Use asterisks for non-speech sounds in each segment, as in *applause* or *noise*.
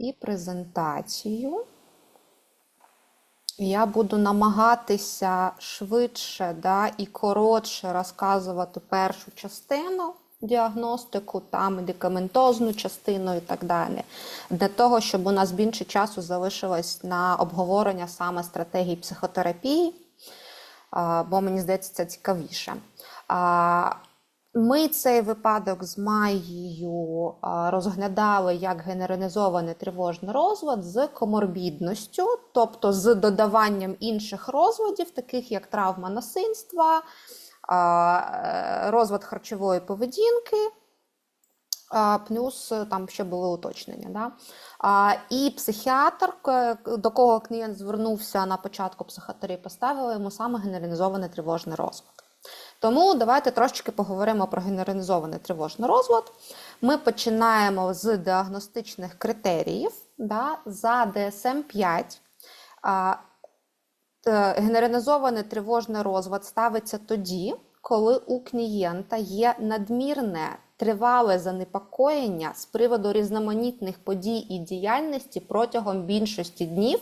і презентацію. Я буду намагатися швидше да, і коротше розказувати першу частину діагностику, та медикаментозну частину і так далі. Для того, щоб у нас більше часу залишилось на обговорення саме стратегії психотерапії, бо мені здається, це цікавіше. Ми цей випадок з Майєю розглядали як генералізований тривожний розлад з коморбідністю, тобто з додаванням інших розладів, таких як травма насильства, е, розлад харчової поведінки. Плюс е, там ще були уточнення. Да? І психіатр, до кого клієнт звернувся на початку психотерапії, поставили йому саме генералізований тривожний розлад. Тому давайте трошечки поговоримо про генералізований тривожний розлад. Ми починаємо з діагностичних критеріїв да, за DSM-5. А, Е, Генералізований тривожний розлад ставиться тоді, коли у клієнта є надмірне тривале занепокоєння з приводу різноманітних подій і діяльності протягом більшості днів,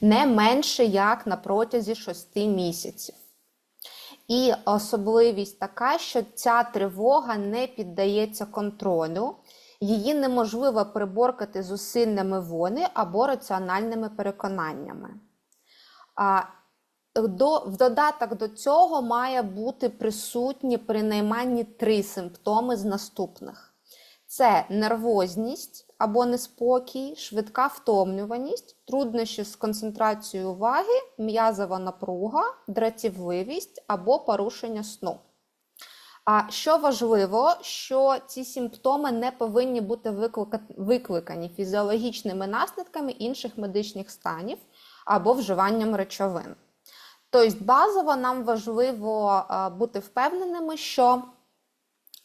не менше як на протязі 6 місяців. І особливість така, що ця тривога не піддається контролю, її неможливо приборкати зусиллями волі або раціональними переконаннями. А до, в додаток до цього має бути присутні принаймні три симптоми з наступних: це нервозність або неспокій, швидка втомлюваність, труднощі з концентрацією уваги, м'язова напруга, дратівливість або порушення сну. А що важливо, що ці симптоми не повинні бути викликані фізіологічними наслідками інших медичних станів або вживанням речовин. Тобто, базово нам важливо е, бути впевненими, що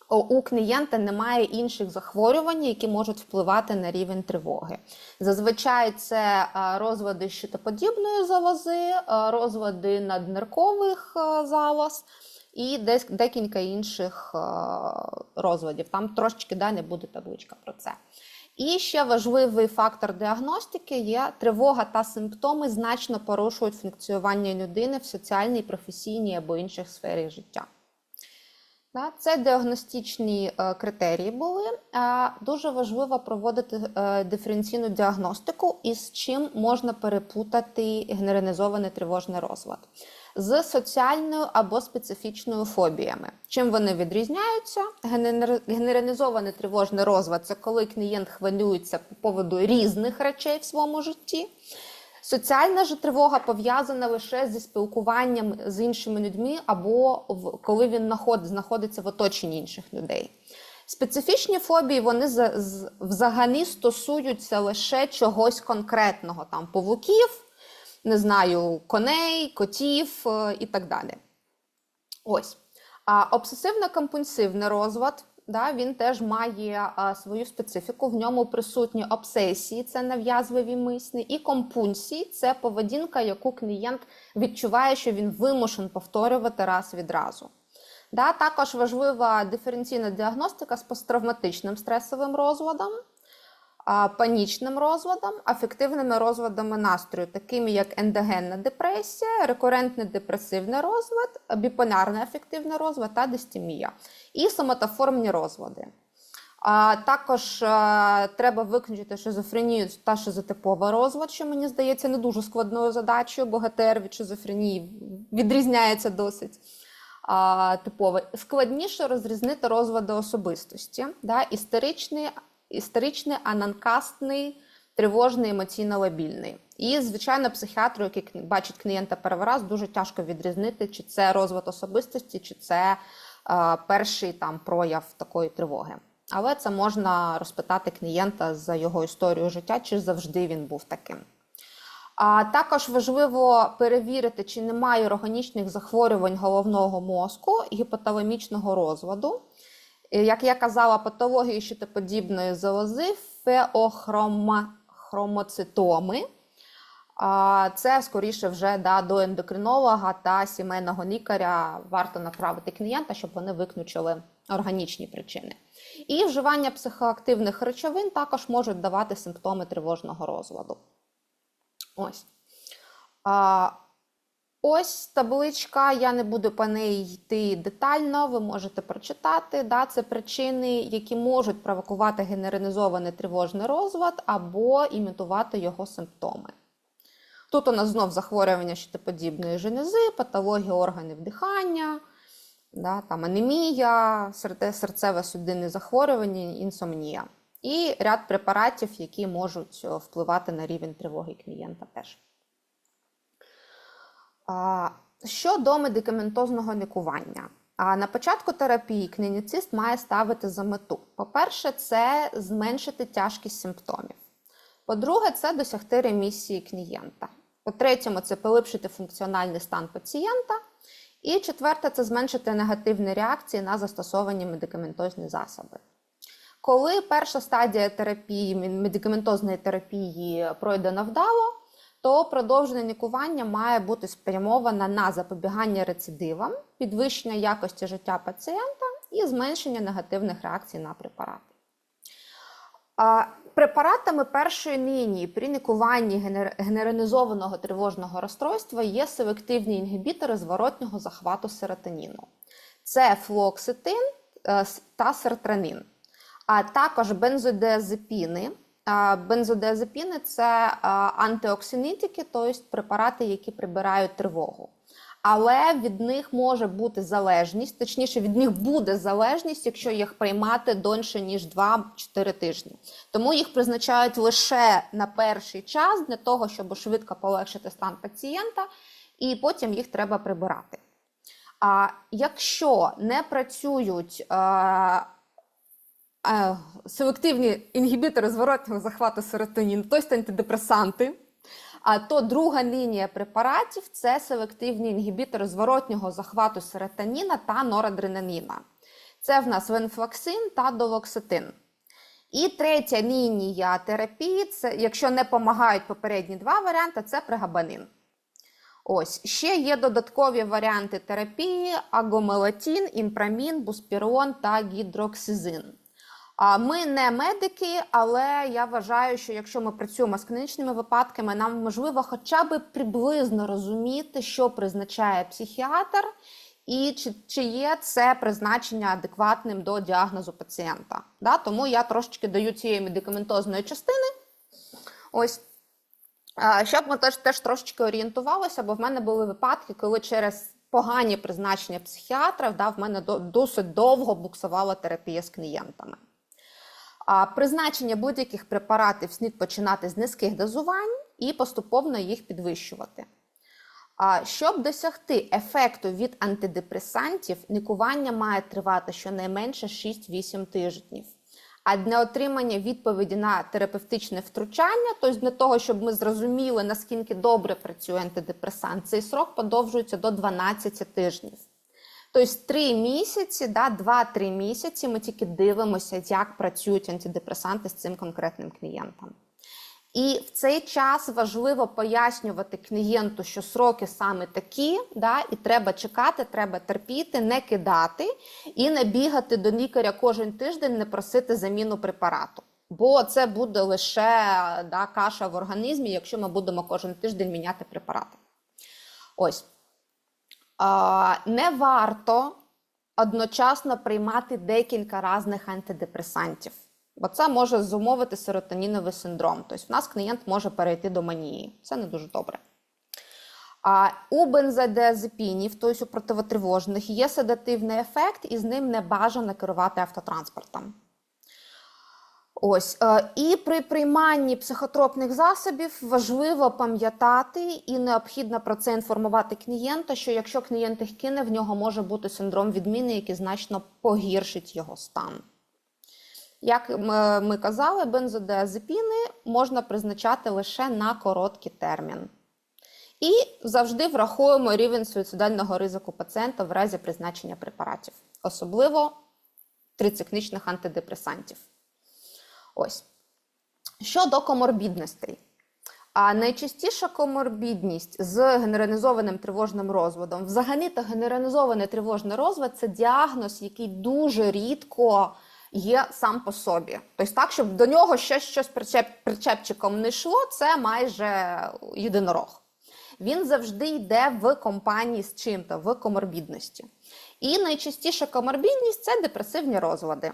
у клієнта немає інших захворювань, які можуть впливати на рівень тривоги. Зазвичай це е, розлади щитоподібної залози, е, розлади надниркових е, залоз і десь декілька інших розладів. Там трошечки далі буде табличка про це. І ще важливий фактор діагностики є тривога та симптоми значно порушують функціонування людини в соціальній, професійній або інших сфері життя. Це діагностичні е, критерії були. Дуже важливо проводити е, диференційну діагностику, із чим можна переплутати генералізований тривожний розлад з соціальною або специфічною фобіями. Чим вони відрізняються? Генер- Генералізований тривожний розлад це коли клієнт хвилюється по поводу різних речей в своєму житті. Соціальна ж тривога пов'язана лише зі спілкуванням з іншими людьми, або в- коли він наход- знаходиться в оточенні інших людей. Специфічні фобії вони взагалі стосуються лише чогось конкретного, там павуків, не знаю, коней, котів е, і так далі. Ось. А обсесивно-компульсивний розлад, да, він теж має а, свою специфіку. В ньому присутні обсесії, це нав'язливі мислі, і компульсії це поведінка, яку клієнт відчуває, що він вимушен повторювати раз відразу. Да, також важлива диференційна діагностика з посттравматичним стресовим розладом, панічним розладом, афективними розладами настрою, такими як ендогенна депресія, рекурентний депресивний розлад, біполярний афективний розлад та дистемія, і соматоформні розлади. А також е, треба виключити шизофренію та шизотиповий розлад, що мені здається не дуже складною задачею, бо ГТР від шизофренії відрізняється досить а, типовий. Складніше розрізнити розлади особистості, да, істеричний, істеричний, ананкастний, тривожний, емоційно лабільний. І, звичайно, психіатру, який бачить клієнта перший раз, дуже тяжко відрізнити, чи це розлад особистості, чи це е, перший там прояв такої тривоги. Але це можна розпитати клієнта за його історію життя, чи завжди він був таким. А також важливо перевірити, чи немає органічних захворювань головного мозку, гіпоталамічного розладу. Як я казала, патології щитоподібної залози, феохромоцитоми. Це скоріше вже да, до ендокринолога та сімейного лікаря варто направити клієнта, щоб вони виключили органічні причини. І вживання психоактивних речовин також можуть давати симптоми тривожного розладу. Ось. Ось табличка, я не буду по неї йти детально, ви можете прочитати. Да, Це причини, які можуть провокувати генералізований тривожний розлад або імітувати його симптоми. Тут у нас знов захворювання щитоподібної желези, патологія органів дихання, да, там анемія, серцево-судинні захворювання, інсомнія. І ряд препаратів, які можуть впливати на рівень тривоги клієнта теж. Щодо медикаментозного лікування. На початку терапії клініцист має ставити за мету. По-перше, це зменшити тяжкість симптомів. По-друге, це досягти ремісії клієнта. По-третьому, це поліпшити функціональний стан пацієнта. І четверте, це зменшити негативні реакції на застосовані медикаментозні засоби. Коли перша стадія терапії, медикаментозної терапії пройдена вдало, то продовження лікування має бути спрямоване на запобігання рецидивам, підвищення якості життя пацієнта і зменшення негативних реакцій на препарати. Препаратами першої лінії при лікуванні генералізованого тривожного розстройства є селективні інгібітори зворотнього захвату серотоніну. Це флоксетин е, та сертранин, а також бензодиазепіни. Бензодиазепіни це антиоксинітики, тобто препарати, які прибирають тривогу. Але від них може бути залежність, точніше, від них буде залежність, якщо їх приймати донше, ніж 2-4 тижні. Тому їх призначають лише на перший час для того, щоб швидко полегшити стан пацієнта, і потім їх треба прибирати. А якщо не працюють селективні інгібітори зворотнього захвату серотонін, тобто антидепресанти. А то друга лінія препаратів це селективні інгібітори зворотнього захвату серотоніна та норадреналіна. Це в нас венфлаксин та долоксетин. І третя лінія терапії, це, якщо не допомагають попередні два варіанти, це прегабанин. Ось, ще є додаткові варіанти терапії: агомелатін, імпрамін, буспірон та гідроксизин. Ми не медики, але я вважаю, що якщо ми працюємо з клінічними випадками, нам можливо хоча б приблизно розуміти, що призначає психіатр, і чи чи є це призначення адекватним до діагнозу пацієнта. Да? Тому я трошечки даю цієї медикаментозної частини. Ось. Щоб ми теж теж трошечки орієнтувалися, бо в мене були випадки, коли через погані призначення психіатра да, в мене досить довго буксувала терапія з клієнтами. Призначення будь-яких препаратів слід починати з низьких дозувань і поступово їх підвищувати. Щоб досягти ефекту від антидепресантів, лікування має тривати щонайменше 6-8 тижнів. А для отримання відповіді на терапевтичне втручання, тобто для того, щоб ми зрозуміли, наскільки добре працює антидепресант, цей срок подовжується до 12 тижнів. Тобто три місяці, да, 2-3 місяці ми тільки дивимося, як працюють антидепресанти з цим конкретним клієнтом. І в цей час важливо пояснювати клієнту, що сроки саме такі, да, і треба чекати, треба терпіти, не кидати і не бігати до лікаря кожен тиждень, не просити заміну препарату. Бо це буде лише да, каша в організмі, якщо ми будемо кожен тиждень міняти препарати. Ось не варто одночасно приймати декілька різних антидепресантів, бо це може зумовити серотоніновий синдром. Тобто, в нас клієнт може перейти до манії. Це не дуже добре. А у бензодиазепінів, тобто у противотривожних, є седативний ефект, і з ним не бажано керувати автотранспортом. Ось е, і при прийманні психотропних засобів важливо пам'ятати і необхідно про це інформувати клієнта, що якщо клієнт їх кине, в нього може бути синдром відміни, який значно погіршить його стан. Як ми казали, бензодиазепіни можна призначати лише на короткий термін. І завжди враховуємо рівень суїцидального ризику пацієнта в разі призначення препаратів, особливо трициклічних антидепресантів. Ось. Щодо коморбідностей. А найчастіша коморбідність з генералізованим тривожним розводом, взагалі то генералізований тривожний розвод це діагноз, який дуже рідко є сам по собі. Тобто так, щоб до нього ще щось причеп, причепчиком не йшло, це майже єдинорог. Він завжди йде в компанії з чим-то, в коморбідності. І найчастіша коморбідність це депресивні розлади.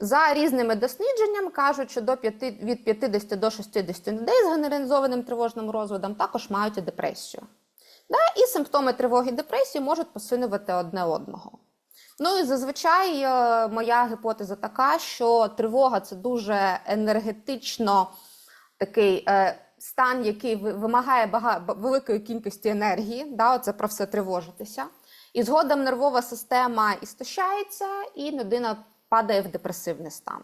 За різними дослідженнями кажуть, що до 5, від 50 до 60 людей з генералізованим тривожним розводом також мають депресію. Да? І симптоми тривоги і депресії можуть посилювати одне одного. Ну і зазвичай е, моя гіпотеза така, що тривога це дуже енергетично такий е, стан, який вимагає бага, великої кількості енергії. Да? Оце про все тривожитися. І згодом нервова система істощається, і людина падає в депресивний стан.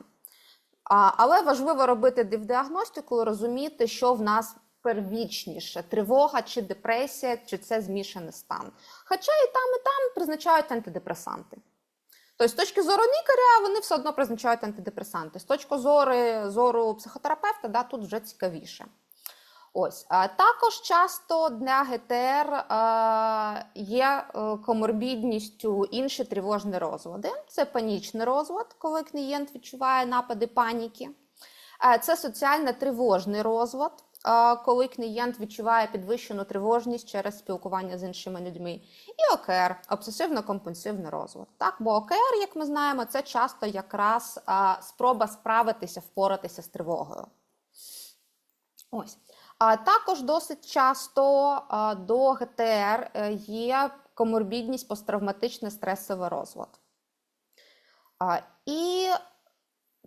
Але важливо робити діагностику, розуміти, що в нас первічніше тривога чи депресія, чи це змішаний стан. Хоча і там, і там призначають антидепресанти. Тобто, з точки зору лікаря, вони все одно призначають антидепресанти. З точки зору, зору психотерапевта, да, тут вже цікавіше. Ось також часто для ГТР е, є е, коморбідністю інші тривожні розлади. Це панічний розлад, коли клієнт відчуває напади паніки. Е, це соціально-тривожний розлад, е, коли клієнт відчуває підвищену тривожність через спілкування з іншими людьми. І ОКР обсесивно-компульсивний розлад. Так, бо ОКР, як ми знаємо, це часто якраз спроба справитися, впоратися з тривогою. Ось. А також досить часто до ГТР е, є коморбідність посттравматичний стресовий розлад. І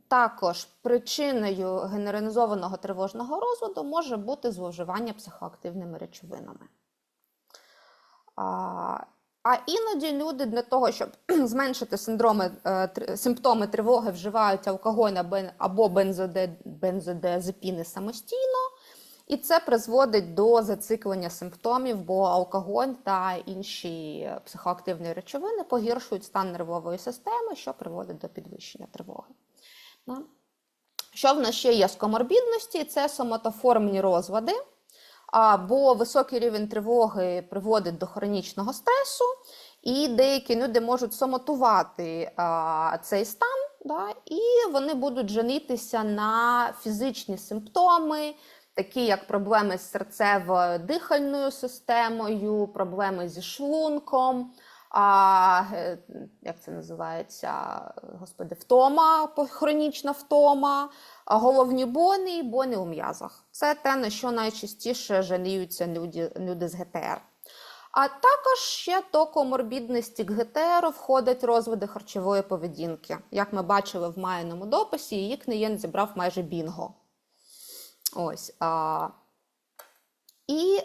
також причиною генералізованого тривожного розладу може бути зловживання психоактивними речовинами. А, іноді люди для того, щоб *clears throat* зменшити синдроми, е, симптоми тривоги, вживають алкоголь або- або бензоде- бензодиазепіни самостійно. І це призводить до зациклення симптомів, бо алкоголь та інші психоактивні речовини погіршують стан нервової системи, що приводить до підвищення тривоги. Що в нас ще є з коморбідності? Це соматоформні розлади, а, бо високий рівень тривоги приводить до хронічного стресу, і деякі люди можуть сомотувати а, цей стан, і вони будуть женитися на фізичні симптоми, такі як проблеми з серцево-дихальною системою, проблеми зі шлунком. А, е, як це називається? Господи, втома, хронічна втома, головні болі і болі у м'язах. Це те, на що найчастіше жаліються люди, люди з ГТР. А також ще до коморбідності ГТР входять розвиди харчової поведінки. Як ми бачили в майному дописі, її клієнт зібрав майже бінго. Ось. А, і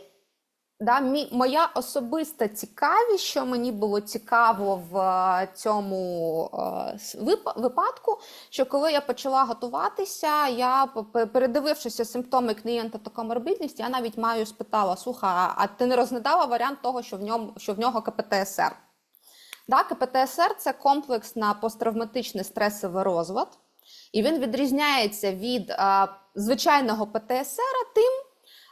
да, мі, моя особиста цікавість, що мені було цікаво в е, цьому е, вип- випадку, що коли я почала готуватися, я передивившися симптоми клієнта та коморбідність, я навіть маю спитала: слухай, а- а ти не розглядала варіант того, що в ньому що в нього КПТСР? Да, КПТСР це комплекс посттравматичний стресовий розлад, і він відрізняється від а, звичайного ПТСР тим,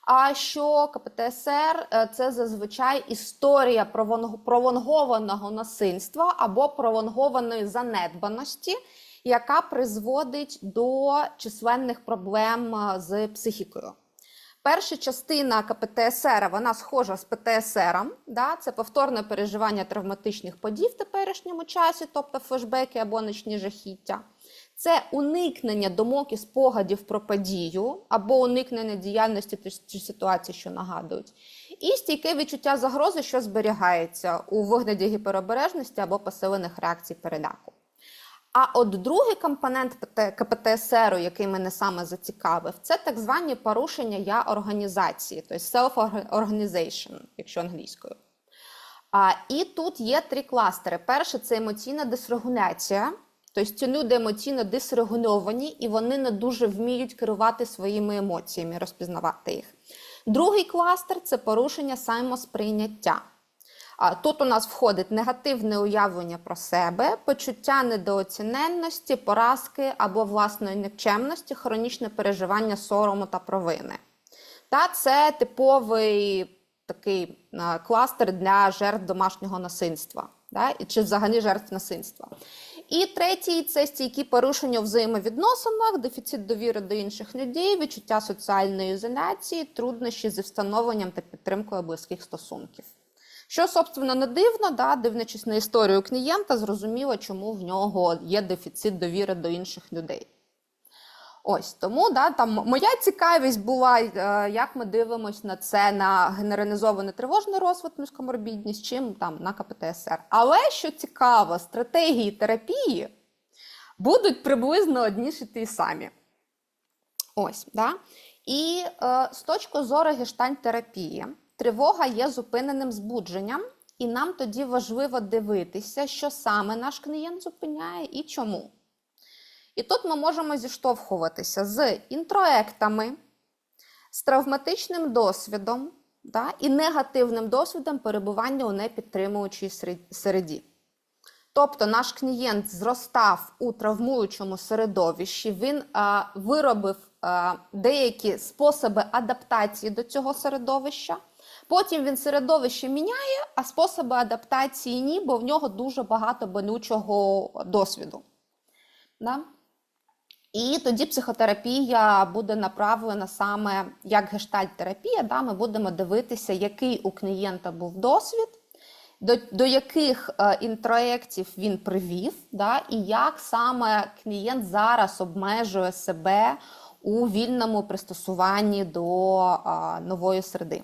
а що КПТСР е, це зазвичай історія провонг- пролонгованого насильства або пролонгованої занедбаності, яка призводить до численних проблем е, з психікою. Перша частина КПТСР, вона схожа з ПТСР, да? це повторне переживання травматичних подій в теперішньому часі, тобто флешбеки або нічні жахіття. Це уникнення думок і спогадів про подію або уникнення діяльності чи- ситуації, що нагадують, і стійке відчуття загрози, що зберігається у вигляді гіперобережності або посилених реакцій переляку. А от другий компонент ПТ КПТСР, який мене саме зацікавив, це так звані порушення я організації, тобто self-organization, якщо англійською. А, і тут є три кластери. Перше це емоційна дисрегуляція. Тобто ці люди емоційно дисрегульовані і вони не дуже вміють керувати своїми емоціями, розпізнавати їх. Другий кластер це порушення самосприйняття. Тут у нас входить негативне уявлення про себе, почуття недооціненності, поразки або власної нікчемності, хронічне переживання сорому та провини. Та це типовий такий е, кластер для жертв домашнього насильства, да? чи взагалі жертв насильства. І третій це стійкі порушення взаємовідносинах, дефіцит довіри до інших людей, відчуття соціальної ізоляції, труднощі зі встановленням та підтримкою близьких стосунків. Що, собственно, не дивно, да, дивлячись на історію клієнта, зрозуміло, чому в нього є дефіцит довіри до інших людей. Ось тому да, там моя цікавість була, е, як ми дивимося на це на генералізований тривожний розвиток, міськоморбідність, чим там на КПТСР. Але що цікаво, стратегії терапії будуть приблизно одні ж ті самі. Ось, да? І е, з точки зору гештальт-терапії, тривога є зупиненим збудженням, і нам тоді важливо дивитися, що саме наш клієнт зупиняє і чому. І тут ми можемо зіштовхуватися з інтроектами, з травматичним досвідом да, і негативним досвідом перебування у непідтримуючій середі. Тобто наш клієнт зростав у травмуючому середовищі, він а, виробив а, деякі способи адаптації до цього середовища. Потім він середовище міняє, а способи адаптації ні, бо в нього дуже багато болючого досвіду. Да? І тоді психотерапія буде направлена саме як гештальт-терапія. Да? Ми будемо дивитися, який у клієнта був досвід, до, до яких е, інтроєктів він привів, да? і як саме клієнт зараз обмежує себе у вільному пристосуванні до е, нової середи.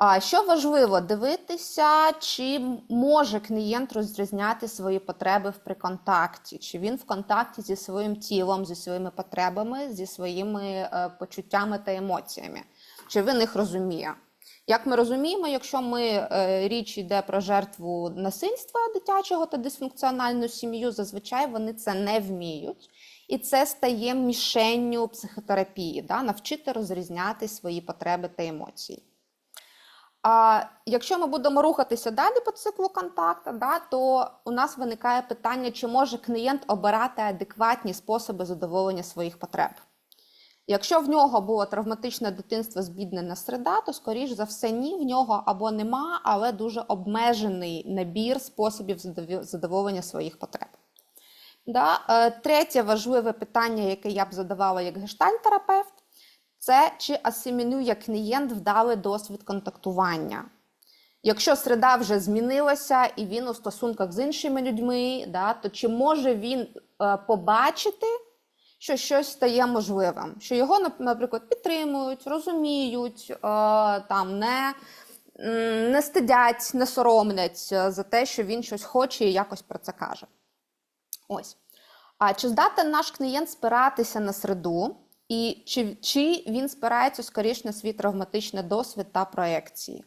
А що важливо дивитися, чи може клієнт розрізняти свої потреби при контакті, чи він в контакті зі своїм тілом, зі своїми потребами, зі своїми е, почуттями та емоціями, чи він їх розуміє. Як ми розуміємо, якщо ми е, річ йде про жертву насильства дитячого та дисфункціональну сім'ю, зазвичай вони це не вміють, і це стає мішенню психотерапії, да? навчити розрізняти свої потреби та емоції. А якщо ми будемо рухатися далі по циклу контакту, да, то у нас виникає питання, чи може клієнт обирати адекватні способи задоволення своїх потреб. Якщо в нього було травматичне дитинство збіднена середа, то скоріш за все ні, в нього або нема, але дуже обмежений набір способів задоволення своїх потреб. Да? е, Третє важливе питання, яке я б задавала як гештальт-терапевт, це чи асимілює клієнт вдалий досвід контактування. Якщо середа вже змінилася і він у стосунках з іншими людьми, да, то чи може він е, побачити, що щось стає можливим, що його, наприклад, підтримують, розуміють, е, там не, не стидять, не соромлять е, за те, що він щось хоче і якось про це каже. Ось. А чи здатен наш клієнт спиратися на середу, і чи, чи він спирається скоріш на свій травматичний досвід та проекції?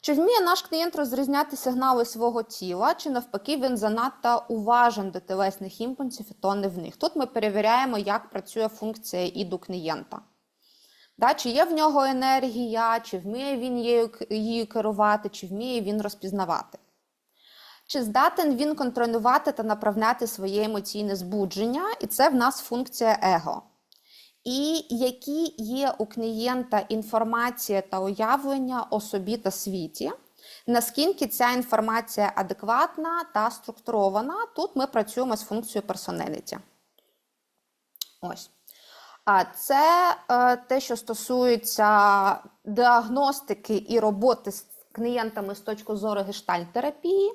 Чи вміє наш клієнт розрізняти сигнали свого тіла, чи навпаки він занадто уважен до телесних імпульсів і то не в них? Тут ми перевіряємо, як працює функція іду клієнта. Да, чи є в нього енергія, чи вміє він її, її керувати, чи вміє він розпізнавати. Чи здатен він контролювати та направляти своє емоційне збудження, і це в нас функція его. І які є у клієнта інформація та уявлення о собі та світі, наскільки ця інформація адекватна та структурована, тут ми працюємо з функцією personality. Ось. А це е, те, що стосується діагностики і роботи з клієнтами з точки зору гештальт-терапії.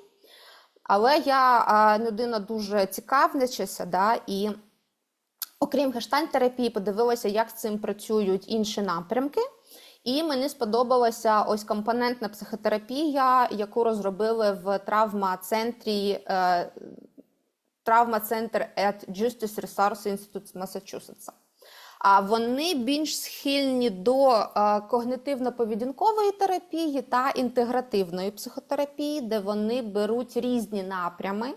Але я е, людина дуже цікавлячася, да, і окрім гештальт-терапії, подивилася, як з цим працюють інші напрямки. І мені сподобалася ось компонентна психотерапія, яку розробили в травма-центрі е, травма-центр at Justice Resource Institute Масачусетса. А вони більш схильні до е, когнитивно-поведінкової терапії та інтегративної психотерапії, де вони беруть різні напрями.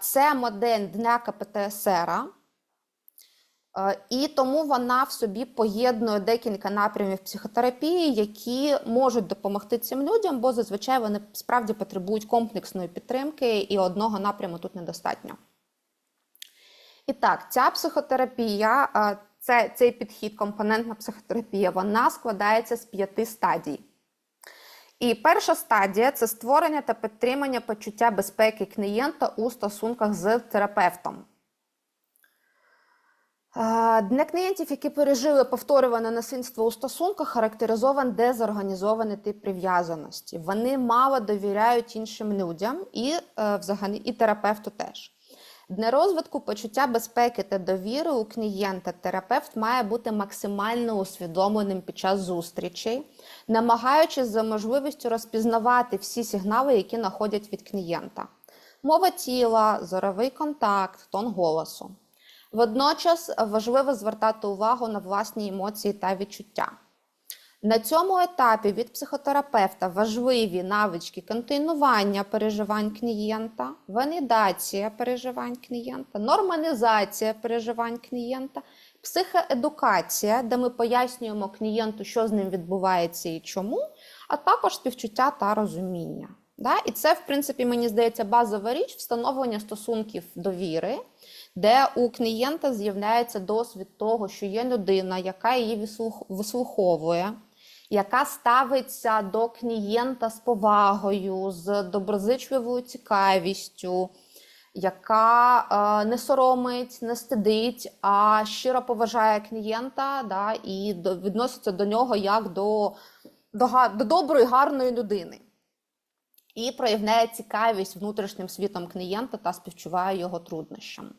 Це модель для КПТСР. Е, І тому вона в собі поєднує декілька напрямів психотерапії, які можуть допомогти цим людям, бо зазвичай вони справді потребують комплексної підтримки, і одного напряму тут недостатньо. І так, ця психотерапія е, це, цей підхід, компонентна психотерапія, вона складається з п'яти стадій. І перша стадія це створення та підтримання почуття безпеки клієнта у стосунках з терапевтом. Для клієнтів, які пережили повторюване насильство у стосунках, характеризований дезорганізований тип прив'язаності. Вони мало довіряють іншим людям і е, взагалі і терапевту теж. Для розвитку почуття безпеки та довіри у клієнта терапевт має бути максимально усвідомленим під час зустрічей, намагаючись за можливістю розпізнавати всі сигнали, які находять від клієнта: мова тіла, зоровий контакт, тон голосу. Водночас важливо звертати увагу на власні емоції та відчуття. На цьому етапі від психотерапевта важливі навички континування переживань клієнта, валідація переживань клієнта, нормалізація переживань клієнта, психоедукація, де ми пояснюємо клієнту, що з ним відбувається і чому, а також співчуття та розуміння. І це, в принципі, мені здається, базова річ встановлення стосунків довіри, де у клієнта з'являється досвід того, що є людина, яка її вислуховує, яка ставиться до клієнта з повагою, з доброзичливою цікавістю, яка е, не соромить, не стидить, а щиро поважає клієнта да, і до, відноситься до нього як до, до, до доброї, гарної людини. І проявляє цікавість внутрішнім світом клієнта та співчуває його труднощам.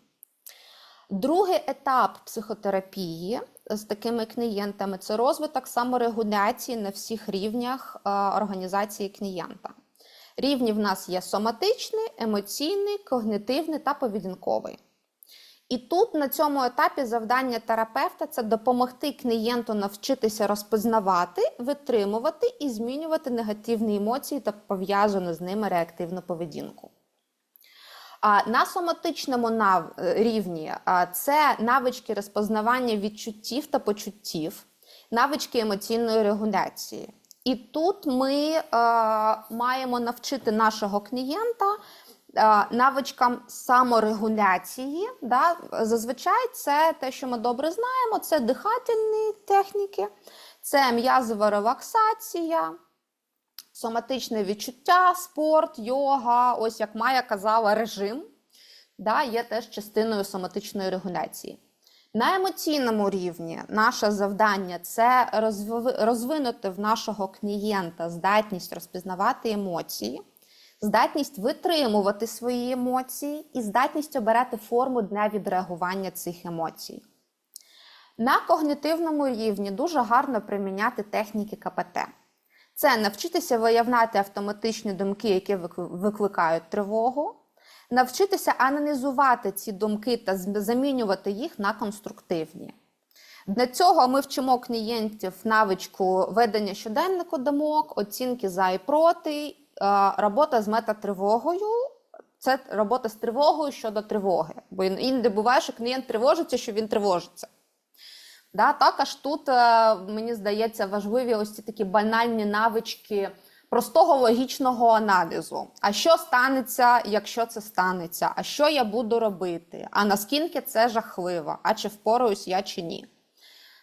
Другий етап психотерапії з такими клієнтами це розвиток саморегуляції на всіх рівнях е, організації клієнта. Рівні в нас є соматичний, емоційний, когнитивний та поведінковий. І тут на цьому етапі завдання терапевта це допомогти клієнту навчитися розпознавати, витримувати і змінювати негативні емоції та пов'язану з ними реактивну поведінку. А на соматичному е, рівні це навички розпознавання відчуттів та почуттів, навички емоційної регуляції. І тут ми е, маємо навчити нашого клієнта е, навичкам саморегуляції. Да? Зазвичай це те, що ми добре знаємо, це дихательні техніки, це м'язова релаксація, соматичне відчуття, спорт, йога, ось як Майя казала, режим, да, є теж частиною соматичної регуляції. На емоційному рівні наше завдання це розвинути в нашого клієнта здатність розпізнавати емоції, здатність витримувати свої емоції і здатність обирати форму для відреагування цих емоцій. На когнітивному рівні дуже гарно приміняти техніки КПТ. Це навчитися виявляти автоматичні думки, які викликають тривогу, навчитися аналізувати ці думки та замінювати їх на конструктивні. Для цього ми вчимо клієнтів навичку ведення щоденнику думок, оцінки за і проти, робота з метатривогою. Це робота з тривогою щодо тривоги. Бо іноді буває, що клієнт тривожиться, що він тривожиться. Да, також тут, е, мені здається, важливі ось ці такі банальні навички простого логічного аналізу. А що станеться, якщо це станеться? А що я буду робити? А наскільки це жахливо? А чи впораюсь я чи ні?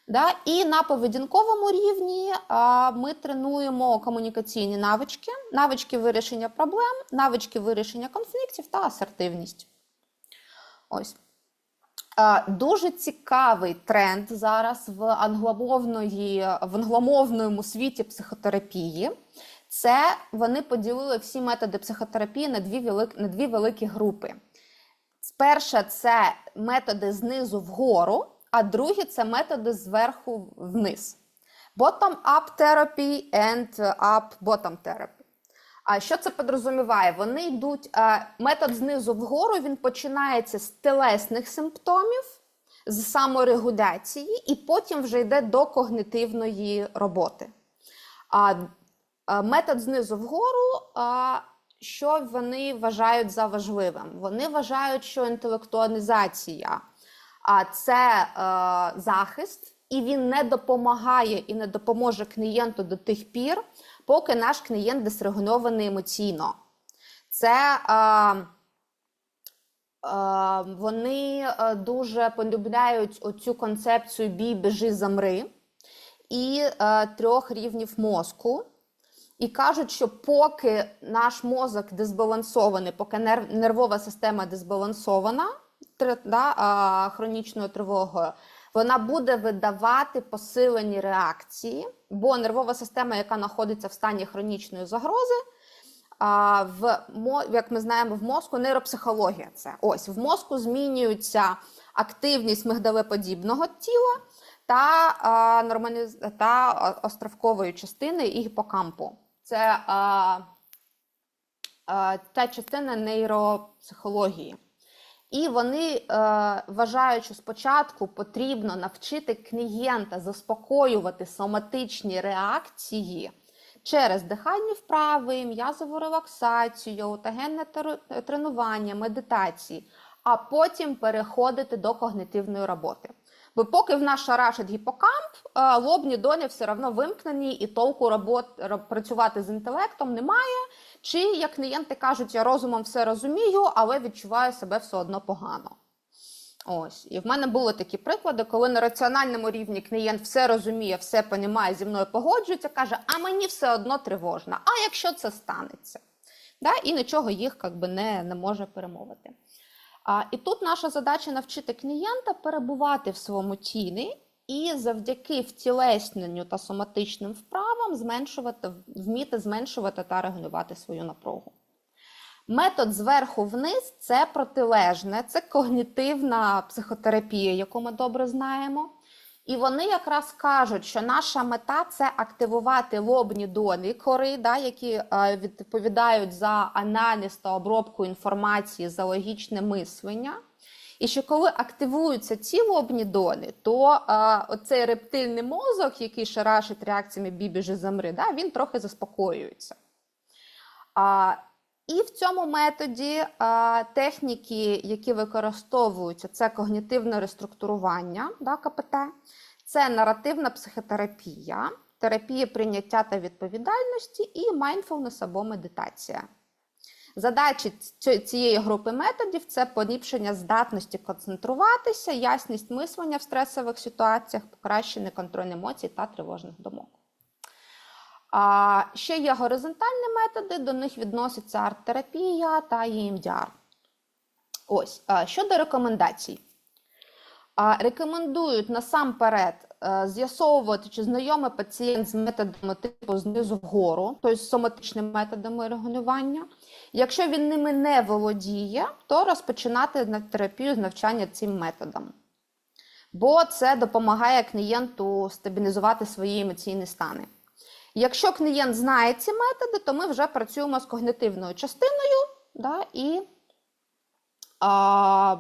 Да? І на поведінковому рівні а, ми тренуємо комунікаційні навички, навички вирішення проблем, навички вирішення конфліктів та асертивність. Ось. Е, Дуже цікавий тренд зараз в англомовної, в англомовному світі психотерапії. Це вони поділили всі методи психотерапії на дві, велик, на дві великі групи. Перше це методи знизу вгору, а друге це методи зверху вниз. Bottom-up therapy and up-bottom therapy. А що це підрозуміває? Вони йдуть. е, Метод знизу вгору він починається з телесних симптомів, з саморегуляції, і потім вже йде до когнитивної роботи. А е, метод знизу вгору, а, що вони вважають за важливим? Вони вважають, що інтелектуалізація це е, захист, і він не допомагає і не допоможе клієнту до тих пір, поки наш клієнт дисрегульований емоційно. Це е, вони дуже полюбляють оцю концепцію бій, біжи, замри і е, трьох рівнів мозку. І кажуть, що поки наш мозок дисбалансований, поки нервова система дисбалансована да, хронічною тривогою, вона буде видавати посилені реакції, бо нервова система, яка знаходиться в стані хронічної загрози, в як ми знаємо, в мозку нейропсихологія це ось в мозку змінюється активність мигдалеподібного тіла та, а, нормаліз... та островкової частини і гіпокампу. Це та частина нейропсихології. І вони е, вважають, що спочатку потрібно навчити клієнта заспокоювати соматичні реакції через дихальні вправи, м'язову релаксацію, аутогенне тренування, медитації, а потім переходити до когнитивної роботи. Бо поки в нас шарашить гіпокамп, е, лобні долі все одно вимкнені, і толку робот, працювати з інтелектом немає. Чи, як клієнти кажуть, я розумом все розумію, але відчуваю себе все одно погано. Ось. І в мене були такі приклади, коли на раціональному рівні клієнт все розуміє, все понімає, зі мною погоджується, каже, а мені все одно тривожно. А якщо це станеться? Да? І нічого їх как би, не, не може перемовити. А, і тут наша задача навчити клієнта перебувати в своєму тілі і завдяки втілесненню та соматичним вправам зменшувати, вміти зменшувати та регулювати свою напругу. Метод зверху вниз це протилежне, це когнітивна психотерапія, яку ми добре знаємо. І вони якраз кажуть, що наша мета це активувати лобні долі кори, да, які е, відповідають за аналіз та обробку інформації, за логічне мислення. І що коли активуються ці лобні долі, то е, оцей рептильний мозок, який шарашить реакціями бібіжи замри, да, він трохи заспокоюється. А, і в цьому методі а, техніки, які використовуються, це когнітивне реструктурування да, КПТ, це наративна психотерапія, терапія прийняття та відповідальності і mindfulness або медитація. Задачі цієї групи методів це поліпшення здатності концентруватися, ясність мислення в стресових ситуаціях, покращення контроль емоцій та тривожних думок. А, ще є горизонтальні методи, до них відноситься арт-терапія та EMDR. Ось, щодо рекомендацій. Рекомендують насамперед з'ясовувати, чи знайомий пацієнт з методами типу знизу вгору, тобто з соматичними методами регулювання. Якщо він ними не володіє, то розпочинати терапію з навчання цим методом. Бо це допомагає клієнту стабілізувати свої емоційні стани. Якщо клієнт знає ці методи, то ми вже працюємо з когнитивною частиною да, і, а,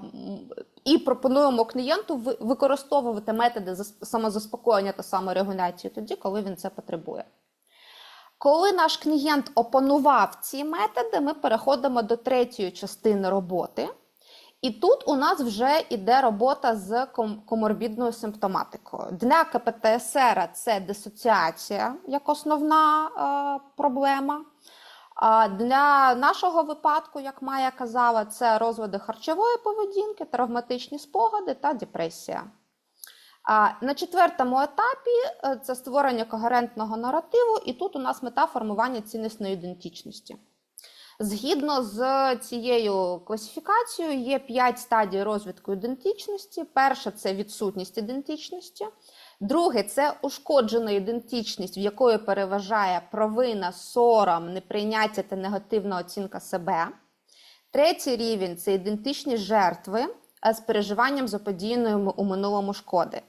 і пропонуємо клієнту ви- використовувати методи самозаспокоєння та саморегуляції тоді, коли він це потребує. Коли наш клієнт опанував ці методи, ми переходимо до третьої частини роботи. І тут у нас вже йде робота з ком- коморбідною симптоматикою. Для КПТСР це дисоціація як основна е, проблема. А для нашого випадку, як Майя казала, це розлади харчової поведінки, травматичні спогади та депресія. На четвертому етапі е, це створення когерентного наративу, і тут у нас мета формування ціннісної ідентичності. Згідно з цією класифікацією, є п'ять стадій розвитку ідентичності. Перше це відсутність ідентичності. Друге це ушкоджена ідентичність, в якої переважає провина, сором, неприйняття та негативна оцінка себе. Третій рівень це ідентичність жертви з переживанням заподіяної у минулому шкоди.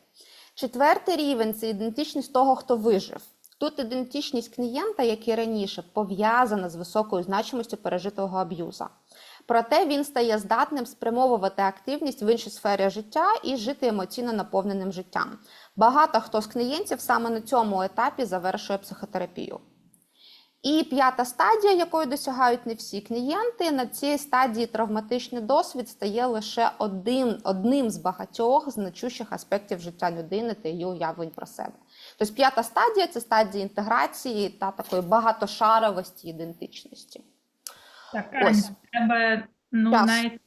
Четвертий рівень це ідентичність того, хто вижив. Тут ідентичність клієнта, як і раніше, пов'язана з високою значимостю пережитого аб'юза. Проте він стає здатним спрямовувати активність в інші сфері життя і жити емоційно наповненим життям. Багато хто з клієнтів саме на цьому етапі завершує психотерапію. І п'ята стадія, якої досягають не всі клієнти, на цій стадії травматичний досвід стає лише один, одним з багатьох значущих аспектів життя людини та її уявлень про себе. Тобто п'ята стадія це стадія інтеграції та такої багатошаровості ідентичності. Так, Ось. Аня, в тебе ну, Час. навіть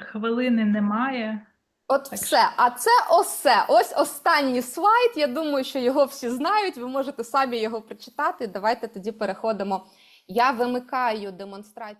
хвилини немає. От Так все. А це осе. Ось останній слайд. Я думаю, що його всі знають. Ви можете самі його прочитати. Давайте тоді переходимо. Я вимикаю демонстрацію.